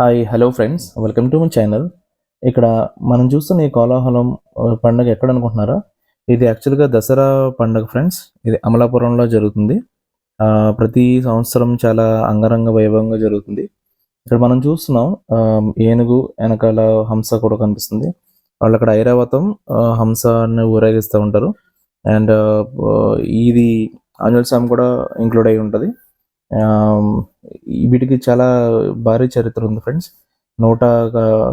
Hi hello friends welcome to my channel ఇక్కడ మనం చూస్తున్న ఈ కోలాహలం పండుగ ఎక్కడ అనుకుంటున్నారా ఇది యాక్చువల్గా దసరా పండుగ ఫ్రెండ్స్ ఇది అమలాపురంలో జరుగుతుంది. ఆ, ప్రతి సంవత్సరం చాలా అంగరంగ వైభవంగా జరుగుతుంది. ఇక్కడ మనం చూస్తున్నాం ఏనుగు వెనకాల హంస కూడా కనిపిస్తుంది. వాళ్ళు అక్కడ ఐరావతం ఆ, హంసని ఊరేగిస్తూ ఉంటారు. అండ్ ఇది ఆంజనేయ స్వామి కూడా ఇంక్లూడ్ అయి ఉంటుంది. వీటికి చాలా భారీ చరిత్ర ఉంది ఫ్రెండ్స్. నూట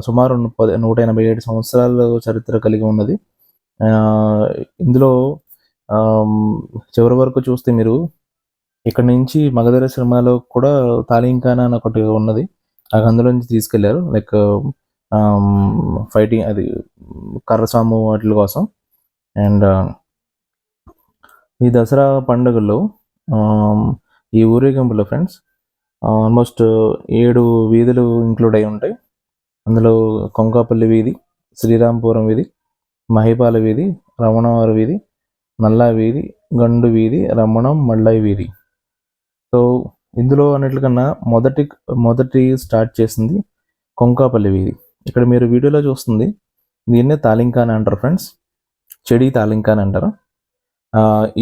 సుమారు పది నూట ఎనభై ఏడు సంవత్సరాల చరిత్ర కలిగి ఉన్నది. ఇందులో చివరి వరకు చూస్తే మీరు ఇక్కడ నుంచి మగధర సినిమాలో కూడా తాలింకానా అని ఒకటి ఉన్నది. నాకు అందులో నుంచి తీసుకెళ్ళారు. లైక్ ఫైటింగ్ అది కర్రసాము వాటి కోసం. అండ్ ఈ దసరా పండుగల్లో ఈ ఊరేగింపులో ఫ్రెండ్స్ ఆల్మోస్ట్ ఏడు వీధులు ఇంక్లూడ్ అయి ఉంటాయి. అందులో కొంకాపల్లి వీధి శ్రీరాంపురం వీధి మహిపాల వీధి రమణవారి వీధి నల్లా వీధి గండు వీధి రమణం మళ్ళాయి వీధి. సో ఇందులో అన్నిటికన్నా మొదటి మొదటి స్టార్ట్ చేసింది కొంకాపల్లి వీధి. ఇక్కడ మీరు వీడియోలో చూస్తుంది దీన్నే తాలింకా అని అంటారు ఫ్రెండ్స్ చెడి తాలింకా అని అంటారు.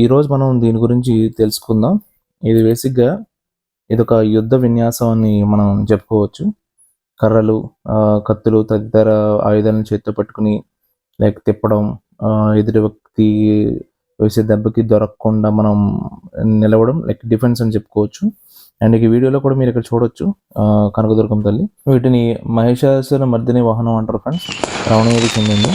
ఈరోజు మనం దీని గురించి తెలుసుకుందాం. ఇది బేసిక్గా ఇది ఒక యుద్ధ విన్యాసం అని మనం చెప్పుకోవచ్చు. కర్రలు ఆ, కత్తులు తదితర ఆయుధాలను చేతితో పట్టుకుని లైక్ తిప్పడం ఆ, ఎదుటి వ్యక్తి వేసే దెబ్బకి దొరకకుండా మనం నిలవడం లైక్ డిఫెన్స్ అని చెప్పుకోవచ్చు. అండ్ ఈ వీడియోలో కూడా మీరు ఇక్కడ చూడొచ్చు ఆ, కనకదుర్గం తల్లి. వీటిని మహిషాసుర మర్దిని వాహనం అంటారు ఫ్రెండ్స్. రావణగిరికి చెందింది.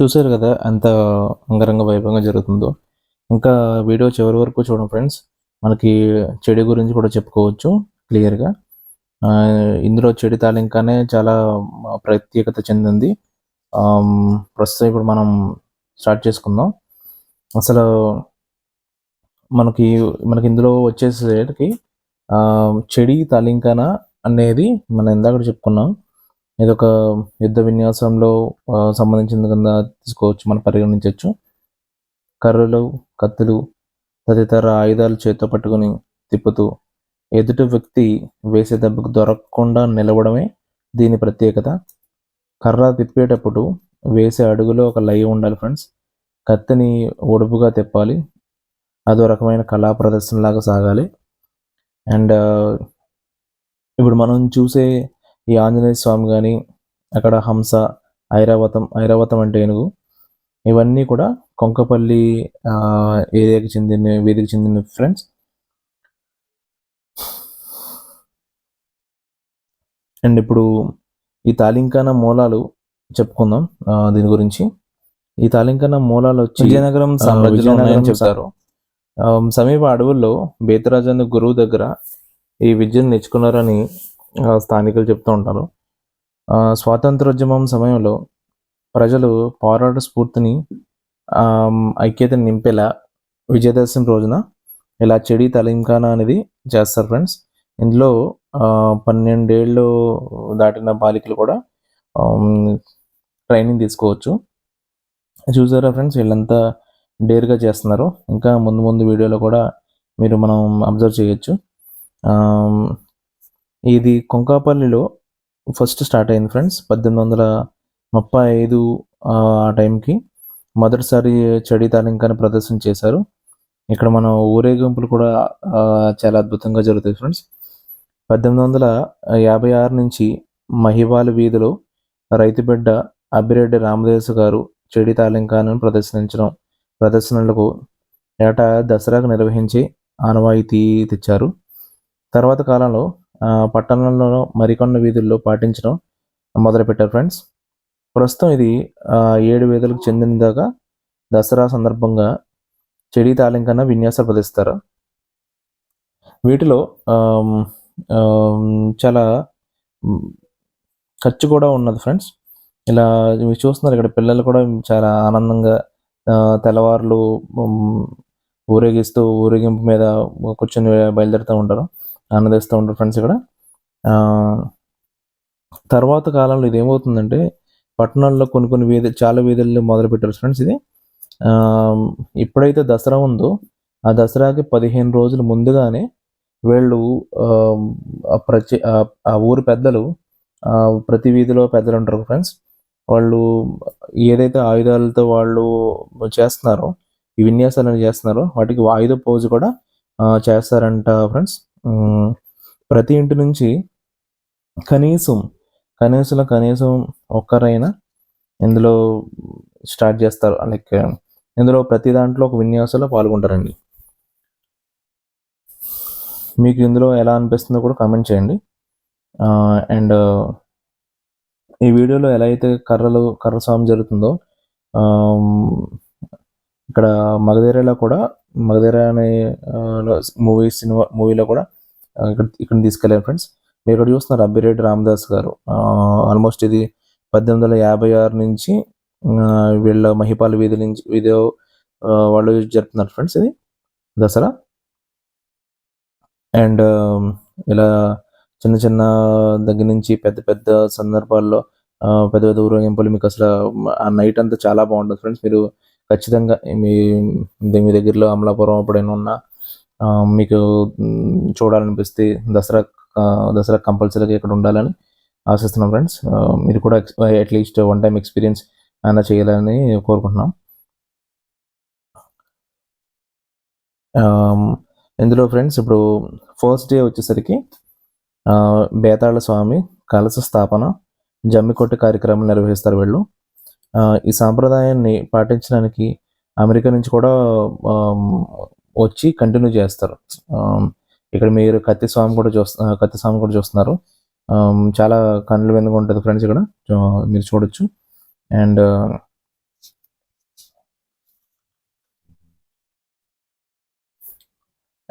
చూసారు కదా ఎంత అంగరంగ వైభవంగా జరుగుతుందో. ఇంకా వీడియో చివరి వరకు చూడండి ఫ్రెండ్స్. మనకి చెడి గురించి కూడా చెప్పుకోవచ్చు క్లియర్గా ఇందులో చెడి తాలింకానే చాలా ప్రత్యేకత చెందింది. ప్రస్తుతం ఇప్పుడు మనం స్టార్ట్ చేసుకుందాం. అసలు మనకి మనకి ఇందులో వచ్చేసరికి చెడి తాలింకాన అనేది మనం ఇందాక చెప్పుకున్నాం. ఇది ఒక యుద్ధ విన్యాసంలో సంబంధించిన కింద తీసుకోవచ్చు మనం పరిగణించవచ్చు. కర్రలు కత్తులు తదితర ఆయుధాలు చేతితో పట్టుకుని తిప్పుతూ ఎదుటి వ్యక్తి వేసే దెబ్బకు దొరకకుండా నిలవడమే దీని ప్రత్యేకత. కర్ర తిప్పేటప్పుడు వేసే అడుగులో ఒక లయ ఉండాలి ఫ్రెండ్స్. కత్తిని ఒడుపుగా తిప్పాలి. అదో రకమైన కళా ప్రదర్శనలాగా సాగాలి. అండ్ ఇప్పుడు మనం చూసే ఈ ఆంజనేయ స్వామి కానీ అక్కడ హంస ఐరావతం ఐరావతం అంటే ఏనుగు ఇవన్నీ కూడా కొంకపల్లి ఏరియాకి చెందిన వీధికి చెందిన ఫ్రెండ్స్ అండ్ ఇప్పుడు ఈ తాలింకాన మూలాలు చెప్పుకుందాం దీని గురించి. ఈ తాలింకాన మూలాలు వచ్చి విజయనగరం సామ్రాజ్యంలో ఉన్నాయని చెప్తారు. సమీప అడవుల్లో బేతరాజు అనే గురువు దగ్గర ఈ విద్యను నేర్చుకున్నారని స్థానికులు చెప్తూ ఉంటారు. స్వాతంత్రోద్యమం సమయంలో ప్రజలు పోరాట స్ఫూర్తిని ఐక్యతను ఐక్యతని నింపేలా విజయదశమి రోజున ఇలా చెడి తలింకాన అనేది చేస్తారు ఫ్రెండ్స్. ఇందులో పన్నెండేళ్ళు దాటిన బాలికలు కూడా ట్రైనింగ్ తీసుకోవచ్చు. చూసారా ఫ్రెండ్స్ వీళ్ళంతా డేర్గా చేస్తున్నారు. ఇంకా ముందు ముందు వీడియోలో కూడా మీరు మనం అబ్జర్వ్ చేయొచ్చు. ఇది కొంకాపల్లిలో ఫస్ట్ స్టార్ట్ అయింది ఫ్రెండ్స్ పద్దెనిమిది వందల ముప్పై ఐదు ఆ టైంకి మొదటిసారి చెడి తాలింకాన్ని ప్రదర్శన చేశారు. ఇక్కడ మన ఊరేగింపులు కూడా చాలా అద్భుతంగా జరుగుతాయి ఫ్రెండ్స్ పద్దెనిమిది వందల యాభై ఆరు నుంచి మహివాల్ వీధిలో రైతు బిడ్డ అబ్బిరెడ్డి రామదేశ గారు చెడి తాలింకాను ప్రదర్శించడం ప్రదర్శనలకు ఏటా దసరాకు నిర్వహించి ఆనవాయితీ తెచ్చారు. తర్వాత కాలంలో పట్టణంలో మరికొన్ని వీధుల్లో పాటించడం మొదలుపెట్టారు ఫ్రెండ్స్. ప్రస్తుతం ఇది ఏడు వీధులకు చెందినదాకా దసరా సందర్భంగా చెడి తాలింకన విన్యాసాలు ప్రదర్శిస్తారు. వీటిలో చాలా ఖర్చు కూడా ఉన్నది ఫ్రెండ్స్. ఇలా మీరు చూస్తున్నారు ఇక్కడ పిల్లలు కూడా చాలా ఆనందంగా తెల్లవారులు ఊరేగిస్తూ ఊరేగింపు మీద కూర్చొని బయలుదేరుతూ ఉంటారు. ఆనందిస్తూ ఉంటారు ఫ్రెండ్స్ ఇక్కడ. తర్వాత కాలంలో ఇది ఏమవుతుందంటే పట్టణాల్లో కొన్ని కొన్ని వీధి చాలా వీధుల్లో మొదలు పెట్టారు ఫ్రెండ్స్ ఇది ఇప్పుడైతే ఎప్పుడైతే దసరా ఉందో ఆ దసరాకి పదిహేను రోజులు ముందుగానే వీళ్ళు ప్రతి ఆ- ఊరు ఊరి పెద్దలు ప్రతి వీధిలో పెద్దలు ఉంటారు ఫ్రెండ్స్ వాళ్ళు ఏదైతే ఆయుధాలతో వాళ్ళు చేస్తున్నారో ఈ విన్యాసాలను చేస్తున్నారో వాటికి ఆయుధ పోజు కూడా చేస్తారంట ఫ్రెండ్స్ ప్రతి ఇంటి నుంచి కనీసం కనీసంలో కనీసం ఒక్కరైనా ఇందులో స్టార్ట్ చేస్తారు. లైక్ ఇందులో ప్రతి దాంట్లో ఒక విన్యాసంలో పాల్గొంటారండి. మీకు ఇందులో ఎలా అనిపిస్తుందో కూడా కామెంట్ చేయండి. అండ్ ఈ వీడియోలో ఎలా అయితే కర్రలు కర్ర స్వామి జరుగుతుందో ఇక్కడ మగధీరలో కూడా మగధీర అనే మూవీ సినిమా మూవీలో కూడా ఇక్కడ ఇక్కడ తీసుకెళ్ళారు ఫ్రెండ్స్. మీరు ఇక్కడ చూస్తున్నారు అబ్బిరెడ్డి రామదాస్ గారు. ఆల్మోస్ట్ ఇది పద్దెనిమిది వందల యాభై ఆరు నుంచి వీళ్ళ మహిపాల వీధి నుంచి వీధి వాళ్ళు జరుపుతున్నారు ఫ్రెండ్స్ ఇది దసరా. అండ్ ఇలా చిన్న చిన్న దగ్గర నుంచి పెద్ద పెద్ద సందర్భాల్లో పెద్ద పెద్ద ఊరేగింపులు మీకు అసలు ఆ నైట్ అంతా చాలా బాగుంటుంది ఫ్రెండ్స్. మీరు ఖచ్చితంగా మీ మీ దగ్గరలో అమలాపురం ఎప్పుడైనా ఉన్నా మీకు చూడాలనిపిస్తే దసరా దసరా కంపల్సరీగా ఇక్కడ ఉండాలని ఆశిస్తున్నాం ఫ్రెండ్స్. మీరు కూడా అట్లీస్ట్ వన్ టైం ఎక్స్పీరియన్స్ అయినా చేయాలని కోరుకుంటున్నాం. ఇందులో ఫ్రెండ్స్ ఇప్పుడు ఫస్ట్ డే వచ్చేసరికి బేతాళ స్వామి కలశ స్థాపన జమ్మికొట్టు కార్యక్రమం నిర్వహిస్తారు వీళ్ళు. ఈ సాంప్రదాయాన్ని పాటించడానికి అమెరికా నుంచి కూడా వచ్చి కంటిన్యూ చేస్తారు. ఇక్కడ మీరు కత్తి స్వామి కూడా చూస్త కత్తి స్వామి కూడా చూస్తున్నారు. చాలా కళ్ళు వెనుక ఉంటుంది ఫ్రెండ్స్ ఇక్కడ. మీరు చూడొచ్చు. అండ్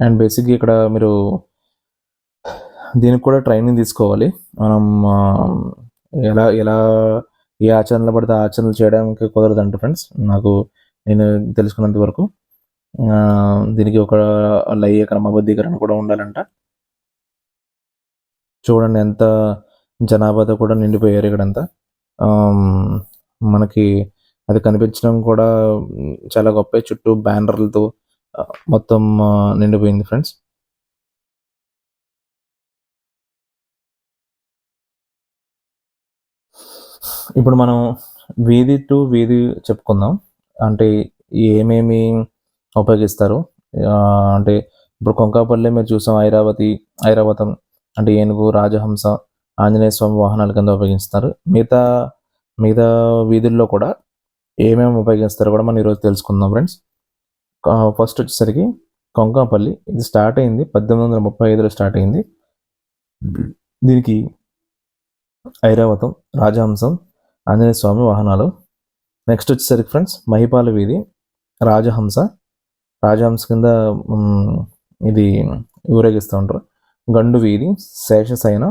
అండ్ బేసిక్గా ఇక్కడ మీరు దీనికి కూడా ట్రైనింగ్ తీసుకోవాలి. మనం ఎలా ఎలా ఏ ఆచరణలు పడితే ఆచరణలు చేయడానికి కుదరదంట ఫ్రెండ్స్ నాకు నేను తెలుసుకున్నంత వరకు దీనికి ఒక లయ క్రమబద్ధీకరణ కూడా ఉండాలంట. చూడండి ఎంత జనాభాతో కూడా నిండిపోయారు ఇక్కడంతా. మనకి అది కనిపించడం కూడా చాలా గొప్ప. చుట్టూ బ్యానర్లతో మొత్తం నిండిపోయింది ఫ్రెండ్స్ ఇప్పుడు మనం వీధి టు వీధి చెప్పుకుందాం. అంటే ఏమేమి ఉపయోగిస్తారు? అంటే ఇప్పుడు కొంకాపల్లి మీరు చూసాం ఐరావతి ఐరావతం అంటే ఏనుగు రాజహంస ఆంజనేయ స్వామి వాహనాల కింద ఉపయోగిస్తారు. మిగతా మిగతా వీధుల్లో కూడా ఏమేమి ఉపయోగిస్తారో కూడా మనం ఈరోజు తెలుసుకుందాం ఫ్రెండ్స్. ఫస్ట్ వచ్చేసరికి కొంకాపల్లి. ఇది స్టార్ట్ అయింది పద్దెనిమిది వందల ముప్పై ఐదులో స్టార్ట్ అయింది. దీనికి ఐరావతం రాజహంసం ఆంజనేయ స్వామి వాహనాలు. నెక్స్ట్ వచ్చేసరికి ఫ్రెండ్స్ మహిపాల వీధి రాజహంస. రాజహంస కింద ఇది ఊరేగిస్తూ ఉంటారు. గండు వీధి శేషశయన.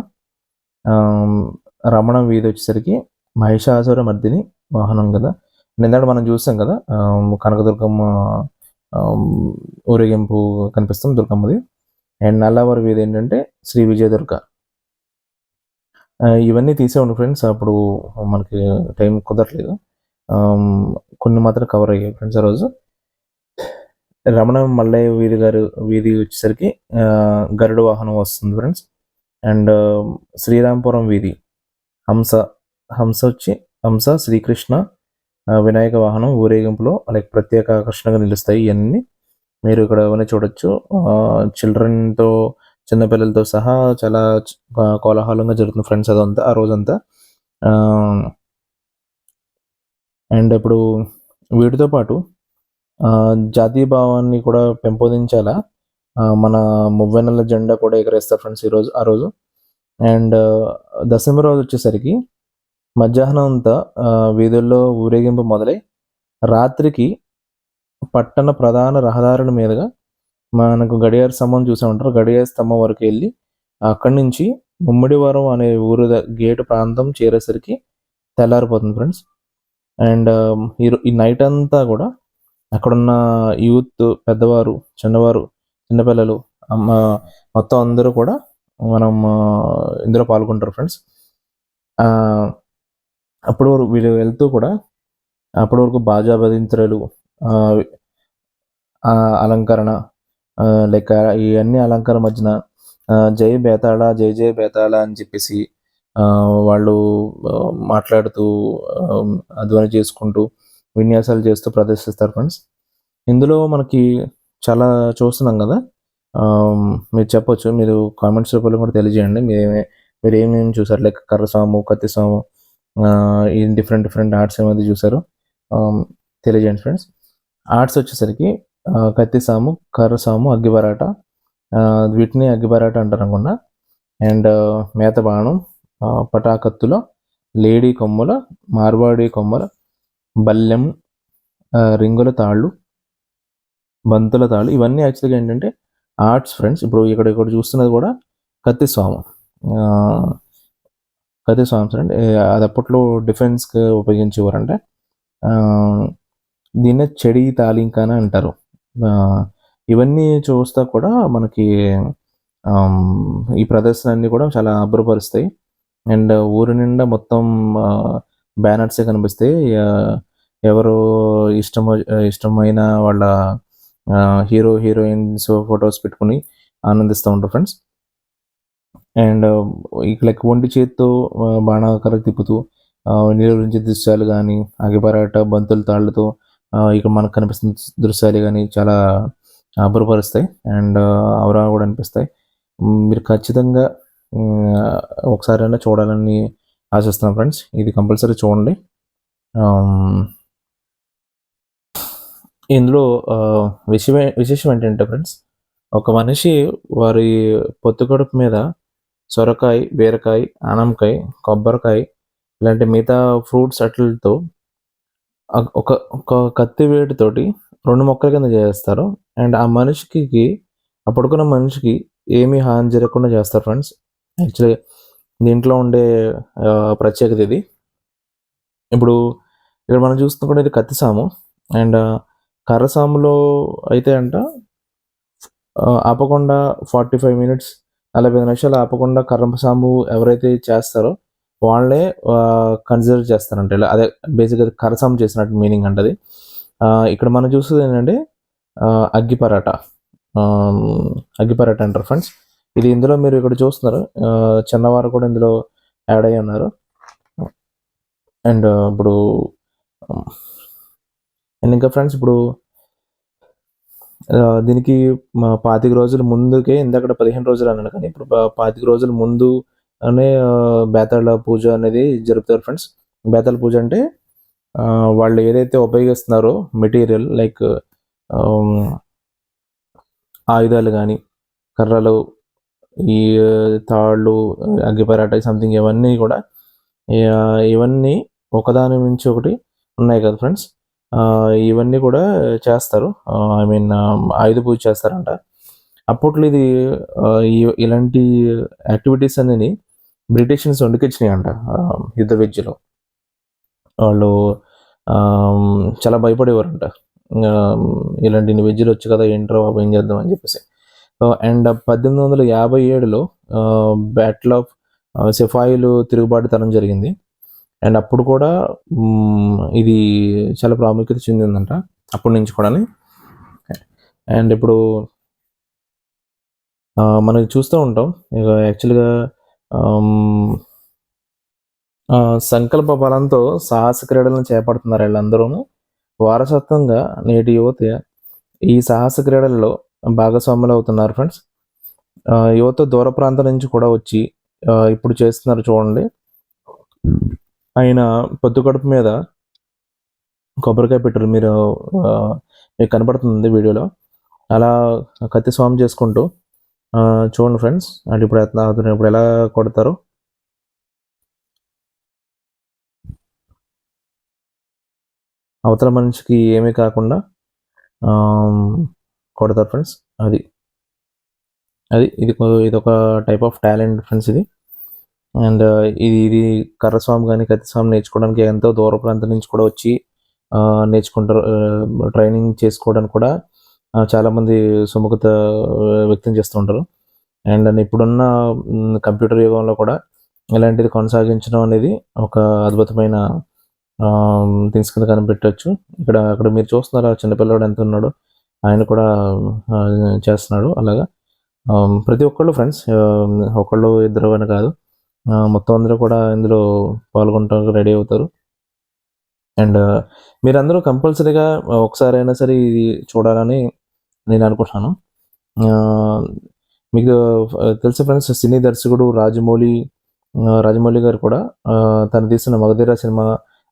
రమణ వీధి వచ్చేసరికి మహిషాసుర మర్దిని వాహనం కదా. నిన్నటి మనం చూసాం కదా కనకదుర్గమ్మ ఊరేగింపు కనిపిస్తుంది దుర్గమ్మది. అండ్ నల్లవారి వీధి ఏంటంటే శ్రీ విజయదుర్గ. ఇవన్నీ తీసేవండి ఫ్రెండ్స్ అప్పుడు మనకి టైం కుదరలేదు. కొన్ని మాత్రం కవర్ అయ్యాయి ఫ్రెండ్స్ ఆ రోజు. రమణ మల్లయ్య వీధి గారు వీధి వచ్చేసరికి గరుడు వాహనం వస్తుంది ఫ్రెండ్స్ అండ్ శ్రీరాంపురం వీధి. హంస హంస వచ్చి హంస శ్రీకృష్ణ వినాయక వాహనం ఊరేగింపులో లైక్ ప్రత్యేక ఆకర్షణగా నిలుస్తాయి ఇవన్నీ మీరు ఇక్కడ ఏమైనా చూడొచ్చు. చిల్డ్రన్తో చిన్నపిల్లలతో సహా చాలా కోలాహలంగా జరుగుతుంది ఫ్రెండ్స్ అదంతా ఆ రోజంతా. అండ్ ఇప్పుడు వీటితో పాటు జాతీయ భావాన్ని కూడా పెంపొందించేలా? మన మువ్వెన్నెల జెండా కూడా ఎగరేస్తారు ఫ్రెండ్స్ ఈరోజు ఆ రోజు. అండ్ దశమి రోజు వచ్చేసరికి మధ్యాహ్నం అంతా వీధుల్లో ఊరేగింపు మొదలై రాత్రికి పట్టణ ప్రధాన రహదారుల మీదుగా మనకు గడియార స్తంభం చూసే ఉంటారు గడియార స్తంభం వరకు వెళ్ళి అక్కడి నుంచి ముమ్మిడివరం అనే ఊరు గేటు ప్రాంతం చేరేసరికి తెల్లారిపోతుంది ఫ్రెండ్స్. అండ్ ఈ ఈ నైట్ అంతా కూడా అక్కడున్న యూత్ పెద్దవారు చిన్నవారు చిన్నపిల్లలు అమ్మ మొత్తం అందరూ కూడా మనం ఇందులో పాల్గొంటారు ఫ్రెండ్స్. అప్పుడు వరకు వీళ్ళు వెళ్తూ కూడా అప్పటి వరకు బాజా బదింత్రలు అలంకరణ లైక్ ఇవన్నీ అలంకార మధ్యన జై బేతాళ జై జై బేతాళ అని చెప్పేసి వాళ్ళు మాట్లాడుతూ అధ్వాని చేసుకుంటూ విన్యాసాలు చేస్తూ ప్రదర్శిస్తారు ఫ్రెండ్స్ ఇందులో మనకి చాలా చూస్తున్నాం కదా? మీరు చెప్పొచ్చు మీరు కామెంట్స్ రూపంలో కూడా తెలియజేయండి. మీరు మీరు ఏమేమి చూసారు? లైక్ కర్ర సాము కత్తి సాము ఈ డిఫరెంట్ డిఫరెంట్ ఆర్ట్స్ ఏమైతే చూసారో? తెలియజేయండి ఫ్రెండ్స్ ఆర్ట్స్ వచ్చేసరికి కత్తిసాము కత్తి సాము కర్ర సాము అగ్గిబరాట వీటిని అగ్గిబరాట అంటారు అనుకున్నా. అండ్ మేత బాణం పటాకత్తుల లేడీ కొమ్మల మార్వాడి కొమ్మల బల్లెం రింగుల తాళ్ళు బంతుల తాళ్ళు. ఇవన్నీ యాక్చువల్గా ఏంటంటే ఆర్ట్స్ ఫ్రెండ్స్. ఇప్పుడు ఇక్కడ ఇక్కడ చూస్తున్నది కూడా కత్తి స్వామి కత్తి స్వామి ఫ్రెండ్ అది అప్పట్లో డిఫెన్స్కి ఉపయోగించేవారంటే దీన్నే చెడి తాలింక అని అంటారు. ఇవన్నీ చూస్తా కూడా మనకి ఈ ప్రదర్శన అన్ని కూడా చాలా అబ్బురపరుస్తాయి. అండ్ ఊరి నిండా మొత్తం బ్యానర్సే కనిపిస్తాయి. ఎవరు ఇష్టం ఇష్టమైన వాళ్ళ హీరో హీరోయిన్స్ ఫొటోస్ పెట్టుకుని ఆనందిస్తూ ఉంటారు ఫ్రెండ్స్. అండ్ లైక్ ఒంటి చేత్తో బాణాకర తిప్పుతూ ఆ, నీళ్ళ నుంచి దృశ్యాలు కానీ అగిపరాట బంతుల తాళ్ళతో ఇక్కడ మనకు కనిపిస్తున్న దృశ్యాలు కానీ చాలా అబ్బురపరుస్తాయి. అండ్ అవరా కూడా అనిపిస్తాయి. మీరు ఖచ్చితంగా ఒకసారైనా చూడాలని ఆశిస్తున్నాం ఫ్రెండ్స్. ఇది కంపల్సరీ చూడండి. ఇందులో విషయమే విశేషం ఏంటంటే ఫ్రెండ్స్ ఒక మనిషి వారి పొత్తు కడుపు మీద సొరకాయ బీరకాయ ఆనంకాయ కొబ్బరికాయ ఇలాంటి మిగతా ఫ్రూట్స్ అట్లతో ఒక- ఒక కత్తి వేటుతోటి రెండు మొక్కల కింద చేస్తారు. అండ్ ఆ మనిషికి ఆ పడుకున్న మనిషికి ఏమీ హాని జరగకుండా చేస్తారు ఫ్రెండ్స్. యాక్చువల్లీ దీంట్లో ఉండే ప్రత్యేకత ఇది. ఇప్పుడు ఇక్కడ మనం చూస్తున్నప్పుడు ఇది కత్తి సాము. అండ్ కర్ర సాములో అయితే అంట ఆపకుండా ఫార్టీ ఫైవ్ మినిట్స్ నలభై ఐదు నిమిషాలు ఆపకుండా కర్ర సాము ఎవరైతే చేస్తారో వాళ్ళే కన్సిడర్ చేస్తారంట. ఇలా అదే బేసిక్గా కరసం చేసినట్టు మీనింగ్ అంటది. ఇక్కడ మనం చూసేది ఏంటంటే అగ్గి పరాటా. అగ్గి పరాటా అంటారు ఫ్రెండ్స్ ఇది ఇందులో మీరు ఇక్కడ చూస్తున్నారు. చిన్నవారు కూడా ఇందులో యాడ్ అయ్యి ఉన్నారు. అండ్ ఇప్పుడు అండ్ ఇంకా ఫ్రెండ్స్ ఇప్పుడు దీనికి పాతిక రోజుల ముందుకే ఇందాక పదిహేను రోజులు అన్నాడు కానీ ఇప్పుడు పాతిక రోజుల ముందు అనే బేతాళ పూజ అనేది జరుపుతారు ఫ్రెండ్స్ బేతాళ పూజ అంటే వాళ్ళు ఏదైతే ఉపయోగిస్తున్నారో మెటీరియల్ లైక్ ఆయుధాలు కానీ కర్రలు ఈ తాళ్ళు అగ్గిపరాట సంథింగ్ ఇవన్నీ కూడా ఇవన్నీ ఒకదాని మించి ఒకటి ఉన్నాయి కదా ఫ్రెండ్స్ ఇవన్నీ కూడా చేస్తారు. ఐ మీన్ ఆయుధ పూజ చేస్తారంట. అప్పట్లో ఇది ఇలాంటి యాక్టివిటీస్ అనేది బ్రిటిషన్స్ వండుకొచ్చినాయి అంట యుద్ధ విద్యలో. వాళ్ళు చాలా భయపడేవారంట. ఇలాంటి విద్యలు వచ్చి కదా ఏంట్రా బాబు ఏం చేద్దాం అని చెప్పేసి. అండ్ పద్దెనిమిది వందల యాభై ఏడులో బ్యాటిల్ ఆఫ్ సిఫాయిలు తిరుగుబాటుతనం జరిగింది. అండ్ అప్పుడు కూడా ఇది చాలా ప్రాముఖ్యత చెందిందంట అప్పటి నుంచి కూడా అండ్ ఇప్పుడు మనం చూస్తూ ఉంటాం. ఇక యాక్చువల్గా సంకల్ప బలంతో సాహస క్రీడలను చేపడుతున్నారు వీళ్ళందరూ వారసత్వంగా నేటి యువత ఈ సాహస క్రీడల్లో భాగస్వాములు అవుతున్నారు ఫ్రెండ్స్ యువత దూర ప్రాంతం నుంచి కూడా వచ్చి ఇప్పుడు చేస్తున్నారు చూడండి. ఆయన పొద్దు కడుపు మీద కొబ్బరికాయ పెట్టారు మీరు మీకు కనబడుతుంది వీడియోలో. అలా కత్తి స్వామి చేసుకుంటూ చూడండి ఫ్రెండ్స్ అంటే ఇప్పుడు అతను ఇప్పుడు ఎలా కొడతారో. అవతల మనిషికి ఏమీ కాకుండా కొడతారు ఫ్రెండ్స్ అది. అది ఇది ఇది ఒక టైప్ ఆఫ్ టాలెంట్ ఫ్రెండ్స్ ఇది. అండ్ ఇది ఇది కర్రస్వామి కానీ కత్తి స్వామి నేర్చుకోవడానికి ఎంతో దూర ప్రాంతం నుంచి కూడా వచ్చి నేర్చుకుంటారు ట్రైనింగ్ చేసుకోవడానికి కూడా చాలామంది సుముఖత వ్యక్తం చేస్తూ ఉంటారు. అండ్ ఇప్పుడున్న కంప్యూటర్ యుగంలో కూడా ఇలాంటిది కొనసాగించడం అనేది ఒక అద్భుతమైన థింగ్స్ కింద కనిపెట్టవచ్చు ఇక్కడ అక్కడ మీరు చూస్తున్నారు చిన్నపిల్లవాడు ఎంత ఉన్నాడో ఆయన కూడా చేస్తున్నాడు అలాగా. ప్రతి ఒక్కళ్ళు ఫ్రెండ్స్ ఒకళ్ళు ఇద్దరు అని కాదు. మొత్తం అందరూ కూడా ఇందులో పాల్గొనడానికి రెడీ అవుతారు. అండ్ మీరందరూ కంపల్సరీగా ఒకసారి అయినా సరే ఇది చూడాలని నేను అనుకుంటున్నాను. మీకు తెలుసు ఫ్రెండ్స్ సినీ దర్శకుడు రాజమౌళి రాజమౌళి గారు కూడా తను తీసిన మగధీర సినిమా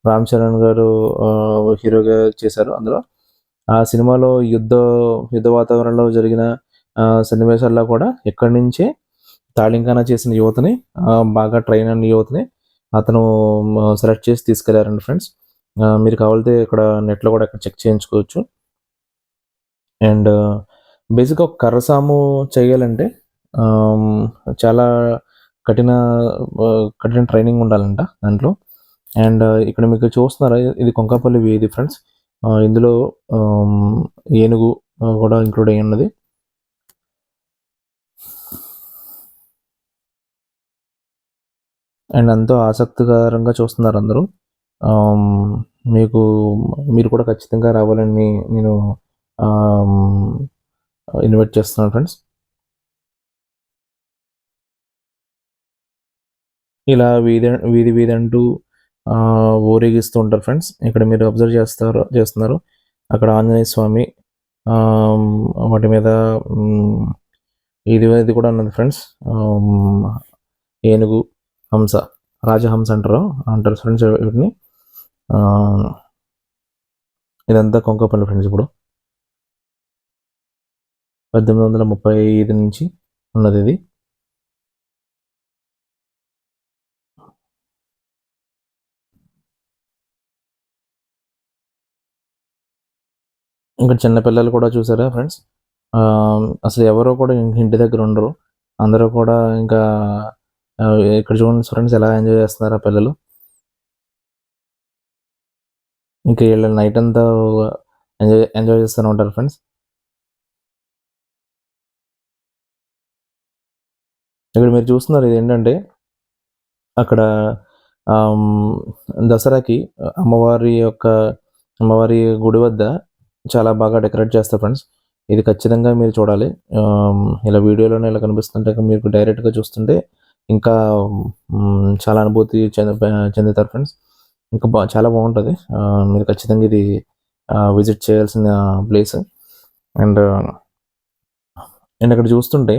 రామ్ చరణ్ గారు హీరోగా చేశారు అందులో. ఆ సినిమాలో యుద్ధ యుద్ధ వాతావరణంలో జరిగిన సన్నివేశాల్లో కూడా ఎక్కడి నుంచే తాళింకాన చేసిన యువతని బాగా ట్రైన్ అయిన యువతని అతను సెలెక్ట్ చేసి తీసుకెళ్ళారండి ఫ్రెండ్స్. మీరు కావాలితే ఇక్కడ నెట్లో కూడా ఇక్కడ చెక్ చేయించుకోవచ్చు. అండ్ బేసిక్గా ఒక కర్రసాము చేయాలంటే చాలా కఠిన కఠిన ట్రైనింగ్ ఉండాలంట దాంట్లో. అండ్ ఇక్కడ మీకు చూస్తున్నారా ఇది కొంకాపల్లి వీధి ఫ్రెండ్స్. ఇందులో ఏనుగు కూడా ఇంక్లూడ్ అయ్యి ఉన్నది. అండ్ ఎంతో ఆసక్తికరంగా చూస్తున్నారు అందరూ. మీకు మీరు కూడా ఖచ్చితంగా రావాలని నేను ఇన్వైట్ చేస్తున్నాను ఫ్రెండ్స్ ఇలా వీధి వీధి వీధి అంటూ ఊరేగిస్తూ ఉంటారు ఫ్రెండ్స్ ఇక్కడ మీరు అబ్జర్వ్ చేస్తారు చేస్తున్నారు. అక్కడ ఆంజనేయ స్వామి వాటి మీద ఇది ఇది కూడా ఉన్నది ఫ్రెండ్స్ ఏనుగు హంస రాజహంస అంటారు అంటారు ఫ్రెండ్స్ వీటిని. ఇదంతా కొంకపల్లి ఫ్రెండ్స్ ఇప్పుడు. పద్దెనిమిది వందల ముప్పై ఐదు నుంచి ఉన్నది ఇది. ఇంకా చిన్న పిల్లలు కూడా చూసారా ఫ్రెండ్స్? ఆ, అసలు ఎవరో కూడా ఇంటి దగ్గర ఉండరు. అందరూ కూడా ఇంకా ఇక్కడ చూడండి ఫ్రెండ్స్ ఎలా ఎంజాయ్ చేస్తున్నారు పిల్లలు. ఇంకా వీళ్ళు నైట్ అంతా ఎంజాయ్ ఎంజాయ్ చేస్తూనే ఉంటారు ఫ్రెండ్స్. ఇక్కడ మీరు చూస్తున్నారు ఇది ఏంటంటే అక్కడ దసరాకి అమ్మవారి యొక్క అమ్మవారి గుడి వద్ద చాలా బాగా డెకరేట్ చేస్తారు ఫ్రెండ్స్. ఇది ఖచ్చితంగా మీరు చూడాలి. ఇలా వీడియోలోనే ఇలా కనిపిస్తుంటే మీకు డైరెక్ట్గా చూస్తుంటే ఇంకా చాలా అనుభూతి చెంద చెందుతారు ఫ్రెండ్స్. ఇంకా బా చాలా బాగుంటుంది. మీరు ఖచ్చితంగా ఇది విజిట్ చేయాల్సిన ప్లేస్. అండ్ అండ్ అక్కడ చూస్తుంటే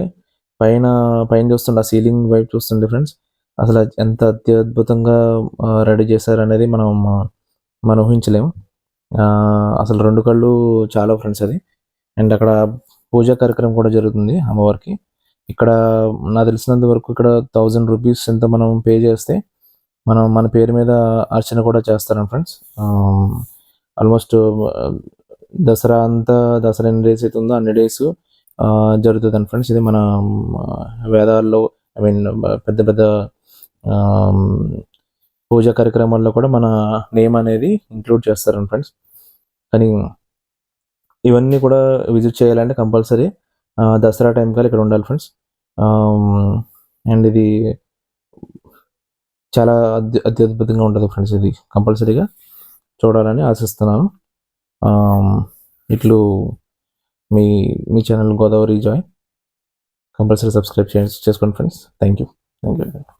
పైన పైన చూస్తుంటే ఆ సీలింగ్ వైపు చూస్తుంటే ఫ్రెండ్స్ అసలు ఎంత అత్యద్భుతంగా రెడీ చేశారు అనేది మనం మనం ఊహించలేము. అసలు రెండు కళ్ళు చాలా ఫ్రెండ్స్ అది. అండ్ అక్కడ పూజా కార్యక్రమం కూడా జరుగుతుంది అమ్మవారికి. ఇక్కడ నాకు తెలిసినంత వరకు ఇక్కడ థౌజండ్ రూపీస్ ఎంత మనం పే చేస్తే మనం మన పేరు మీద అర్చన కూడా చేస్తారం ఫ్రెండ్స్. ఆల్మోస్ట్ దసరా అంతా దసరా ఎన్ని డేస్ అయితే ఉందో అన్ని డేస్ జరుగుతుంది ఫ్రెండ్స్ ఇది మన వేదాల్లో ఐ మీన్ పెద్ద పెద్ద పూజా కార్యక్రమాల్లో కూడా మన నేమ్ అనేది ఇంక్లూడ్ చేస్తారండి ఫ్రెండ్స్ కానీ ఇవన్నీ కూడా విజిట్ చేయాలంటే కంపల్సరీ దసరా టైం కాదు ఇక్కడ ఉండాలి ఫ్రెండ్స్ అండ్ ఇది చాలా అద్ అత్యద్భుతంగా ఉంటుంది ఫ్రెండ్స్ ఇది కంపల్సరీగా చూడాలని ఆశిస్తున్నాను. ఇట్లు మీ మీ channel Godavari joy compulsory subscribe చేయండి చేసుకోండి friends thank you thank you